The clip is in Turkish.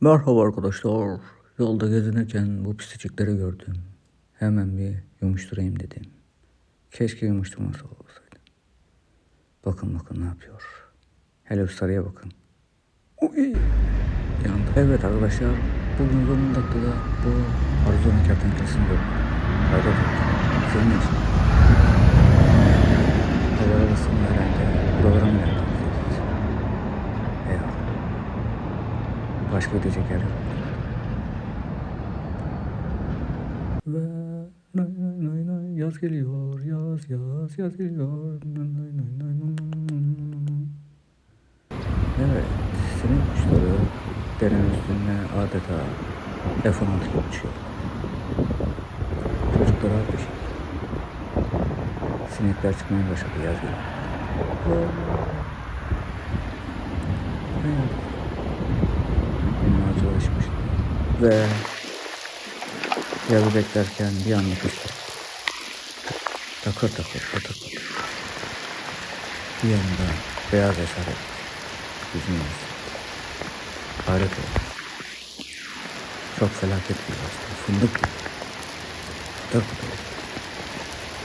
Merhaba arkadaşlar. Yolda gezinirken bu pisicikleri gördüm. Hemen bir yumuşturayım dedim. Keşke yumuşturması olsaydı. Bakın bakın ne yapıyor. Hele sarıya bakın. Uy! Yandı. Evet arkadaşlar. Bugün Zonguldak'ta da bu Arizona kertenkelesini gördüm. Bakalım. Senin için. Hava arasında herhalde program yaptım. Başka ödeyecek yer yok. Ve nay nay nay nay yaz geliyor yaz yaz yaz geliyor nay nay nay nay Evet senin kuşları deren üstüne adeta F-16 gibi uçuyor. Çocuklara bir şey. Sinekler çıkmaya başladı yaz geliyor. Ve yazı beklerken bir anda geldi. Takır takır takır takır. Bir anda beyaz esaret. Yansıttı. Hayret oldu. Çok felaket bir hasta. Fındık gibi. Pıtır.